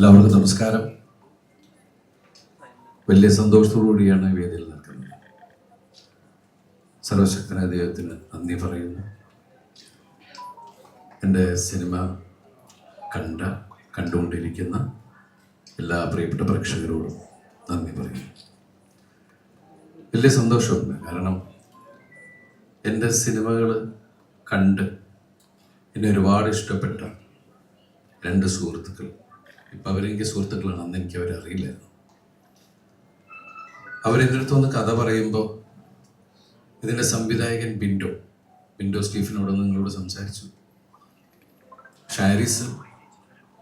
എല്ലാവർക്കും നമസ്കാരം. വലിയ സന്തോഷത്തോടുകൂടിയാണ് വേദിയിൽ നിൽക്കുന്നത്. സർവശക്തനായ ദൈവത്തിന് നന്ദി പറയുന്നു. എന്റെ സിനിമ കണ്ട കണ്ടുകൊണ്ടിരിക്കുന്ന എല്ലാ പ്രിയപ്പെട്ട പ്രേക്ഷകരോടും നന്ദി പറയുന്നു. വലിയ സന്തോഷമുണ്ട് കാരണം എന്റെ സിനിമകൾ കണ്ട് എന്നെ ഒരുപാട് ഇഷ്ടപ്പെട്ട രണ്ട് സുഹൃത്തുക്കൾ ഇപ്പം അവരെനിക്ക് സുഹൃത്തുക്കളാണ് അന്ന് എനിക്ക് അവരെ അറിയില്ലായിരുന്നു. അവരെന്റെ അടുത്ത് വന്ന് കഥ പറയുമ്പോൾ ഇതിന്റെ സംവിധായകൻ ബിൻഡോ ബിൻഡോ സ്റ്റീഫിനോട് നിങ്ങളോട് സംസാരിച്ചു. ഷാരിസ്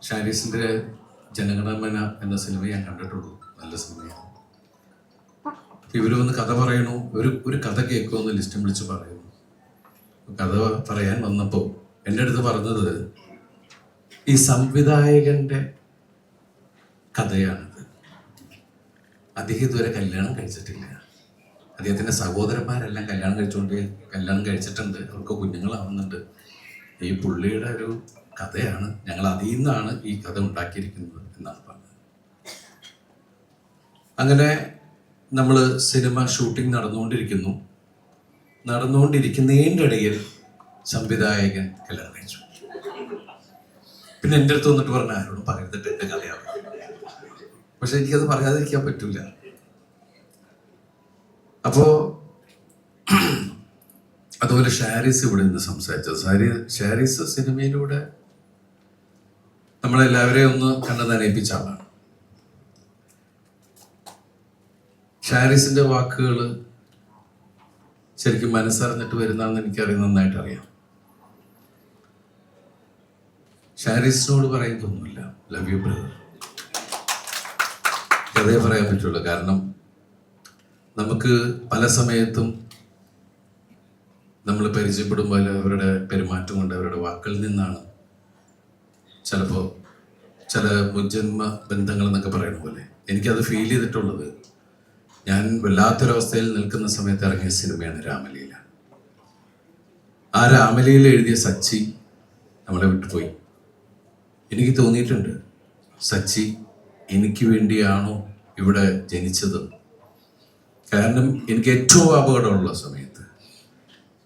ഷാരിസിന്റെ ജനഗണമന എന്ന സിനിമ ഞാൻ കണ്ടിട്ടുള്ളൂ. നല്ല സിനിമയാണ്. ഇവർ വന്ന് കഥ പറയണു. ഒരു ഒരു കഥ കേൾക്കുമെന്ന് ലിസ്റ്റും വിളിച്ച് പറയുന്നു. കഥ പറയാൻ വന്നപ്പോൾ എന്റെ അടുത്ത് പറഞ്ഞത് ഈ സംവിധായകന്റെ കഥയാണിത്. അദ്ദേഹം ഇതുവരെ കല്യാണം കഴിച്ചിട്ടില്ല. അദ്ദേഹത്തിന്റെ സഹോദരന്മാരെല്ലാം കല്യാണം കഴിച്ചുകൊണ്ട് കല്യാണം കഴിച്ചിട്ടുണ്ട്. അവർക്ക് കുഞ്ഞുങ്ങളാവുന്നുണ്ട്. ഈ പുള്ളിയുടെ ഒരു കഥയാണ്. ഞങ്ങൾ അതിൽ നിന്നാണ് ഈ കഥ ഉണ്ടാക്കിയിരിക്കുന്നത് എന്നാണ് പറഞ്ഞത്. അങ്ങനെ നമ്മൾ സിനിമ ഷൂട്ടിംഗ് നടന്നുകൊണ്ടിരിക്കുന്നു. നടന്നുകൊണ്ടിരിക്കുന്നതിന്റെ ഇടയിൽ സംവിധായകൻ കല്യാണം കഴിച്ചു. പിന്നെ എന്റെ അടുത്ത് വന്നിട്ട് പറഞ്ഞ ആരോടും പറയരുതിട്ട് എന്റെ കഥയാണ് പക്ഷെ എനിക്കത് പറയാതിരിക്കാൻ പറ്റൂല. അപ്പോ അതുപോലെ ഷാരിസ് ഇവിടെ നിന്ന് സംസാരിച്ചത്. സാരി ഷാരിസ് സിനിമയിലൂടെ നമ്മളെല്ലാവരെയും ഒന്ന് കണ്ടു നനയിപ്പിച്ച ആളാണ്. ഷാരിസിന്റെ വാക്കുകൾ ശരിക്കും മനസ്സറിഞ്ഞിട്ട് വരുന്നതെന്ന് എനിക്കറിയാം നന്നായിട്ട് അറിയാം ഷാരിസിനോട് പറയാൻ തോന്നുന്നില്ല. ലവ് യു ബ്രദർ അതേ പറയാൻ പറ്റുള്ളൂ. കാരണം നമുക്ക് പല സമയത്തും നമ്മൾ പരിചയപ്പെടുമ്പോൾ അവരുടെ പെരുമാറ്റം കൊണ്ട് അവരുടെ വാക്കുകളിൽ നിന്നാണ് ചിലപ്പോൾ ചില മുജ്ജന്മ ബന്ധങ്ങൾ എന്നൊക്കെ പറയുന്ന പോലെ എനിക്കത് ഫീൽ ചെയ്തിട്ടുള്ളത്. ഞാൻ വല്ലാത്തൊരവസ്ഥയിൽ നിൽക്കുന്ന സമയത്ത് ഇറങ്ങിയ സിനിമയാണ് രാമലീല. ആ രാമലീല എഴുതിയ സച്ചി നമ്മളെ വിട്ടുപോയി. എനിക്ക് തോന്നിയിട്ടുണ്ട്. സച്ചി എനിക്ക് വേണ്ടിയാണോ ഇവിടെ ജനിച്ചത്? കാരണം എനിക്ക് ഏറ്റവും അപകടമുള്ള സമയത്ത്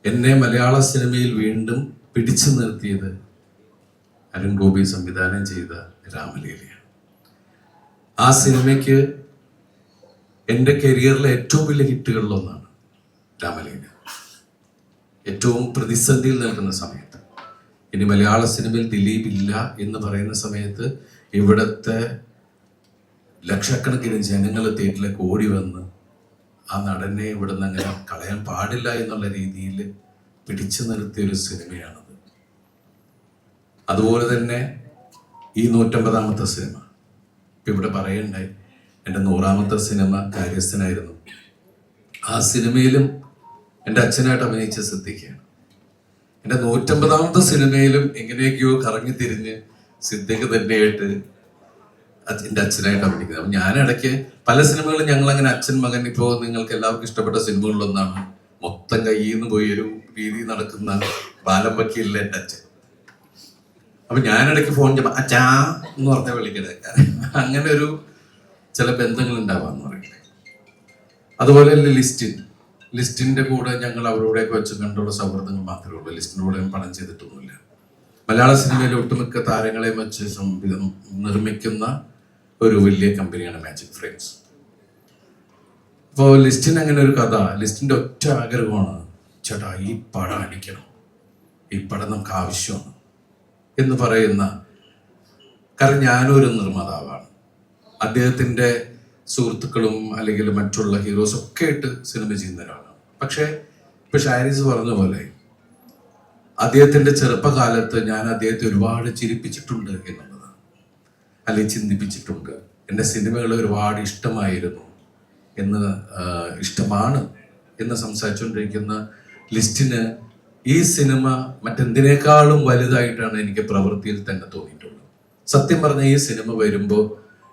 എന്നെ മലയാള സിനിമയിൽ വീണ്ടും പിടിച്ചു നിർത്തിയത് അരുൺ ഗോപി സംവിധാനം ചെയ്ത രാമലീലയാണ്. ആ സിനിമയ്ക്ക് എന്റെ കരിയറിലെ ഏറ്റവും വലിയ ഹിറ്റുകളിലൊന്നാണ് രാമലീല. ഏറ്റവും പ്രതിസന്ധിയിൽ നിൽക്കുന്ന സമയത്ത്. ഇനി മലയാള സിനിമയിൽ ദിലീപ് ഇല്ല എന്ന് പറയുന്ന സമയത്ത് ഇവിടുത്തെ ലക്ഷക്കണക്കിന് ജനങ്ങൾ തിയേറ്ററിലേക്ക് ഓടി വന്ന് ആ നടനെ ഇവിടെ നിന്ന് അങ്ങനെ കളയാൻ പാടില്ല എന്നുള്ള രീതിയിൽ പിടിച്ചു നിർത്തിയ ഒരു സിനിമയാണത്. അതുപോലെ തന്നെ ഈ നൂറ്റമ്പതാമത്തെ സിനിമ. ഇപ്പം ഇവിടെ പറയണ്ടായി എന്റെ നൂറാമത്തെ സിനിമ കാര്യസ്ഥനായിരുന്നു. ആ സിനിമയിലും എന്റെ അച്ഛനായിട്ട് അഭിനയിച്ച സിദ്ധിക്കാണ് എന്റെ നൂറ്റമ്പതാമത്തെ സിനിമയിലും എങ്ങനെയൊക്കെയോ കറങ്ങി തിരിഞ്ഞ് സിദ്ധിക്ക് തന്നെയായിട്ട് എന്റെ അച്ഛനായിട്ട് അഭിനയിക്കുന്നത് അപ്പം ഞാൻ ഇടയ്ക്ക് പല സിനിമകളും ഞങ്ങൾ അങ്ങനെ അച്ഛൻ മകൻ ഇപ്പോൾ നിങ്ങൾക്ക് എല്ലാവർക്കും ഇഷ്ടപ്പെട്ട സിനിമകളിലൊന്നാണ് മൊത്തം കയ്യിൽ നിന്ന് പോയി ഒരു രീതി നടക്കുന്ന ബാലം എന്റെ അച്ഛൻ. അപ്പൊ ഞാൻ ഇടയ്ക്ക് ഫോൺ ചെയ്യുമ്പോൾ അച്ഛാ എന്ന് പറഞ്ഞാൽ വിളിക്കണേ. അങ്ങനെ ഒരു ചില ബന്ധങ്ങൾ ഉണ്ടാവാന്ന് പറയട്ടെ. അതുപോലെ ലിസ്റ്റിൻ. ലിസ്റ്റിന്റെ കൂടെ ഞങ്ങൾ അവരോടെയൊക്കെ വെച്ച് കണ്ടുള്ള സൗഹൃദങ്ങൾ മാത്രമേ ഉള്ളൂ. ലിസ്റ്റിന്റെ കൂടെ പണം ചെയ്തിട്ടൊന്നുമില്ല. മലയാള സിനിമയിലെ ഒട്ടുമിക്ക താരങ്ങളെയും വെച്ച് നിർമ്മിക്കുന്ന ഒരു വലിയ കമ്പനിയാണ് മാജിക് ഫ്രെയിംസ് അപ്പോൾ ലിസ്റ്റിന് അങ്ങനെ ഒരു കഥ ലിസ്റ്റിന്റെ ഒറ്റ ആഗ്രഹമാണ് ചേട്ടാ ഈ പടം അടിക്കണം. ഈ പടം നമുക്ക് ആവശ്യമാണ്. എന്ന് പറയുന്ന കാരണം ഞാനൊരു നിർമ്മാതാവാണ്. അദ്ദേഹത്തിന്റെ സുഹൃത്തുക്കളും അല്ലെങ്കിൽ മറ്റുള്ള ഹീറോസ് ഒക്കെ ആയിട്ട് സിനിമ ചെയ്യുന്ന ഒരാളാണ് പക്ഷേ ഇപ്പൊ ഷാരിസ് പറഞ്ഞ പോലെ അദ്ദേഹത്തിന്റെ ചെറുപ്പകാലത്ത് ഞാൻ അദ്ദേഹത്തെ ഒരുപാട് ചിരിപ്പിച്ചിട്ടുണ്ട് എന്നുള്ളതാണ് അല്ലെങ്കിൽ ചിന്തിപ്പിച്ചിട്ടുണ്ട്. എന്റെ സിനിമകൾ ഒരുപാട് ഇഷ്ടമായിരുന്നു എന്ന് ഇഷ്ടമാണ് എന്ന് സംസാരിച്ചുകൊണ്ടിരിക്കുന്ന ലിസ്റ്റിന് ഈ സിനിമ മറ്റെന്തിനേക്കാളും വലുതായിട്ടാണ് എനിക്ക് പ്രവൃത്തിയിൽ തന്നെ തോന്നിയിട്ടുള്ളത്. സത്യം പറഞ്ഞ ഈ സിനിമ വരുമ്പോൾ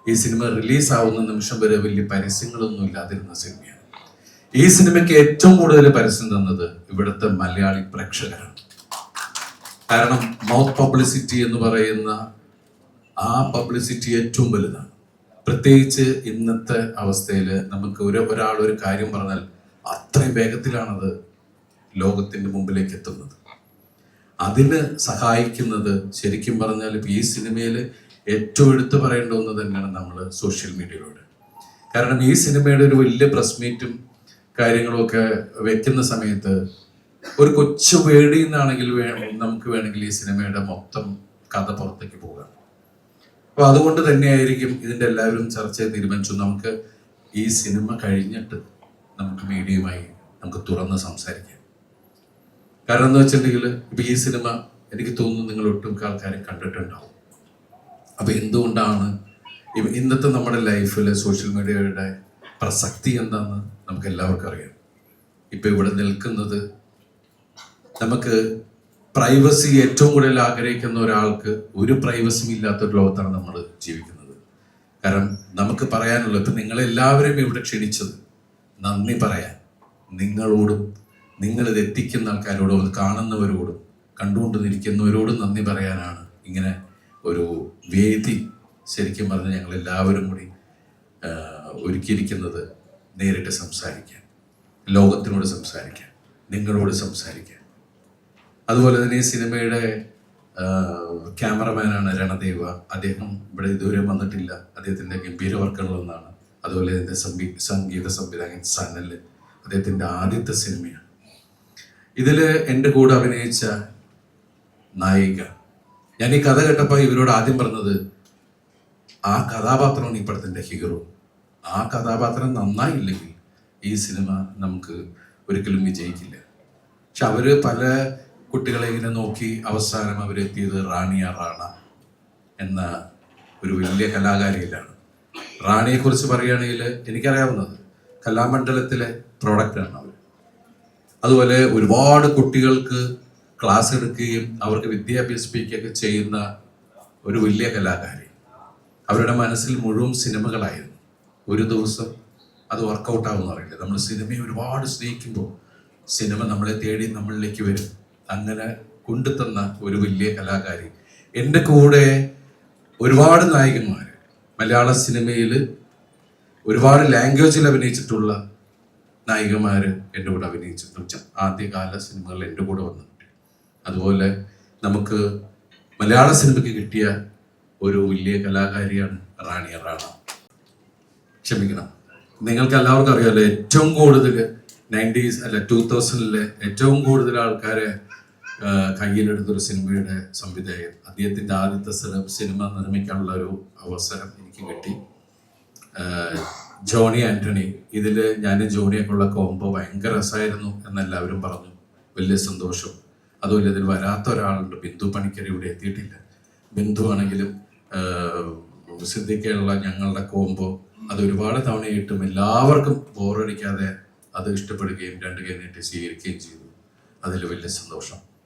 ഈ സിനിമ റിലീസ് ആവുന്ന നിമിഷം വരെ വലിയ പരസ്യങ്ങളൊന്നും ഇല്ലാതിരുന്ന സിനിമയാണ്. ഈ സിനിമയ്ക്ക് ഏറ്റവും കൂടുതൽ പരസ്യം തന്നത് ഇവിടുത്തെ മലയാളി പ്രേക്ഷകരാണ്. കാരണം മൗത്ത് പബ്ലിസിറ്റി എന്ന് പറയുന്ന ആ പബ്ലിസിറ്റി ഏറ്റവും വലുതാണ്. പ്രത്യേകിച്ച് ഇന്നത്തെ അവസ്ഥയിൽ നമുക്ക് ഒരു ഒരാൾ ഒരു കാര്യം പറഞ്ഞാൽ അത്രയും വേഗത്തിലാണത് ലോകത്തിന്റെ മുമ്പിലേക്ക് എത്തുന്നത്. അതിന് സഹായിക്കുന്നത് ശരിക്കും പറഞ്ഞാൽ ഈ സിനിമയിൽ ഏറ്റവും എടുത്തു പറയേണ്ട ഒന്ന് തന്നെയാണ് നമ്മൾ സോഷ്യൽ മീഡിയയിലൂടെ കാരണം ഈ സിനിമയുടെ ഒരു വലിയ പ്രസ് മീറ്റും കാര്യങ്ങളും ഒക്കെ വെക്കുന്ന സമയത്ത് ഒരു കൊച്ചു വേടിയിൽ നിന്നാണെങ്കിൽ നമുക്ക് വേണമെങ്കിൽ ഈ സിനിമയുടെ മൊത്തം കഥ പുറത്തേക്ക് പോകാം. അപ്പൊ അതുകൊണ്ട് തന്നെയായിരിക്കും ഇതിന്റെ എല്ലാവരും ചർച്ച ചെയ്ത് തീരുമാനിച്ചു. നമുക്ക് ഈ സിനിമ കഴിഞ്ഞിട്ട് നമുക്ക് മീഡിയയുമായി നമുക്ക് തുറന്ന് സംസാരിക്കാം. കാരണം എന്താ വെച്ചിട്ടുണ്ടെങ്കിൽ ഇപ്പൊ ഈ സിനിമ എനിക്ക് തോന്നുന്നു നിങ്ങൾ ഒട്ടുമിക്ക ആൾക്കാരും കണ്ടിട്ടുണ്ടാവും. അപ്പൊ എന്തുകൊണ്ടാണ് ഇന്നത്തെ നമ്മുടെ ലൈഫിൽ സോഷ്യൽ മീഡിയയുടെ പ്രസക്തി എന്താണെന്ന് നമുക്ക് എല്ലാവർക്കും അറിയാം. ഇപ്പൊ ഇവിടെ നിൽക്കുന്നത് നമുക്ക് പ്രൈവസി ഏറ്റവും കൂടുതൽ ആഗ്രഹിക്കുന്ന ഒരാൾക്ക് ഒരു പ്രൈവസിയും ഇല്ലാത്തൊരു ലോകത്താണ് നമ്മൾ ജീവിക്കുന്നത്. കാരണം നമുക്ക് പറയാനുള്ളത് ഇപ്പം നിങ്ങളെല്ലാവരെയും ഇവിടെ ക്ഷണിച്ചത് നന്ദി പറയാൻ. നിങ്ങളോടും നിങ്ങളിത് എത്തിക്കുന്ന ആൾക്കാരോടും അത് കാണുന്നവരോടും കണ്ടുകൊണ്ട് നിൽക്കുന്നവരോടും നന്ദി പറയാനാണ് ഇങ്ങനെ ഒരു വേദി ശരിക്കും പറഞ്ഞ് ഞങ്ങൾ എല്ലാവരും കൂടി ഒരുക്കിയിരിക്കുന്നത് നേരിട്ട് സംസാരിക്കാൻ ലോകത്തിനോട് സംസാരിക്കാൻ നിങ്ങളോട് സംസാരിക്കാൻ. അതുപോലെ തന്നെ ഈ സിനിമയുടെ ക്യാമറമാനാണ് രണദേവ. അദ്ദേഹം ഇവിടെ ഇതുവരെ വന്നിട്ടില്ല. അദ്ദേഹത്തിന്റെ ഗംഭീര വർക്കുകളൊന്നാണ് അതുപോലെ സംഗീ സംഗീത സംവിധായകൻ സനൽ അദ്ദേഹത്തിന്റെ ആദ്യത്തെ സിനിമയാണ്. ഇതിൽ എന്റെ കൂടെ അഭിനയിച്ച നായിക. ഞാൻ ഈ കഥ കേട്ടപ്പോൾ ഇവരോട് ആദ്യം പറഞ്ഞത് ആ കഥാപാത്രമാണ് ഈ പടത്തിന്റെ ഹീറോ. ആ കഥാപാത്രം നന്നായില്ലെങ്കിൽ ഈ സിനിമ നമുക്ക് ഒരിക്കലും വിജയിക്കില്ല. പക്ഷെ അവർ പല കുട്ടികളെ ഇങ്ങനെ നോക്കി അവസാനം അവരെത്തിയത് റാണിയ റാണ എന്ന ഒരു വലിയ കലാകാരിയിലാണ്. റാണിയെക്കുറിച്ച് പറയുകയാണെങ്കിൽ എനിക്കറിയാവുന്നത് കലാമണ്ഡലത്തിലെ പ്രോഡക്റ്റാണ് അവർ അതുപോലെ ഒരുപാട് കുട്ടികൾക്ക് ക്ലാസ് എടുക്കുകയും അവർക്ക് വിദ്യ അഭ്യസിപ്പിക്കുകയൊക്കെ ചെയ്യുന്ന ഒരു വലിയ കലാകാരി. അവരുടെ മനസ്സിൽ മുഴുവൻ സിനിമകളായിരുന്നു. ഒരു ദിവസം അത് വർക്കൗട്ടാവുമെന്ന് അറിയില്ല. നമ്മൾ സിനിമയെ ഒരുപാട് സ്നേഹിക്കുമ്പോൾ സിനിമ നമ്മളെ തേടി നമ്മളിലേക്ക് വരും. അങ്ങനെ കൊണ്ടുതന്ന ഒരു വലിയ കലാകാരി. എന്റെ കൂടെ ഒരുപാട് നായകന്മാർ മലയാള സിനിമയിൽ ഒരുപാട് ലാംഗ്വേജിൽ അഭിനയിച്ചിട്ടുള്ള നായികമാർ എന്റെ കൂടെ അഭിനയിച്ചിട്ടുണ്ട്. ആദ്യകാല സിനിമകൾ എന്റെ കൂടെ വന്നിട്ടുണ്ട്. അതുപോലെ നമുക്ക് മലയാള സിനിമയ്ക്ക് കിട്ടിയ ഒരു വലിയ കലാകാരിയാണ് റാണിയ റാണ. ക്ഷമിക്കണം. നിങ്ങൾക്ക് എല്ലാവർക്കും അറിയാമല്ലോ ഏറ്റവും കൂടുതൽ നയന്റീസ് അല്ല ടൂ തൗസൻഡിലെ ഏറ്റവും കൂടുതൽ ആൾക്കാരെ കയ്യിലെടുത്തൊരു സിനിമയുടെ സംവിധായകൻ. അദ്ദേഹത്തിന്റെ ആദ്യത്തെ സിനിമ നിർമ്മിക്കാനുള്ള ഒരു അവസരം എനിക്ക് കിട്ടി. ജോണി ആന്റണി ഇതിൽ ഞാൻ ജോണിയൊക്കെയുള്ള കോംബോ ഭയങ്കര രസമായിരുന്നു എന്നെല്ലാവരും പറഞ്ഞു. വലിയ സന്തോഷം. അതുപോലെ ഇതിൽ വരാത്ത ഒരാളുണ്ട്. ബിന്ദു പണിക്കർ ഇവിടെ എത്തിയിട്ടില്ല. ബിന്ദു ആണെങ്കിലും സിദ്ധിക്കാനുള്ള ഞങ്ങളുടെ കോംബോ അത് ഒരുപാട് തവണയായിട്ടും എല്ലാവർക്കും ബോറടിക്കാതെ അത് ഇഷ്ടപ്പെടുകയും രണ്ട് കൈ നീട്ടി സ്വീകരിക്കുകയും ചെയ്തു. അതിൽ വലിയ സന്തോഷം.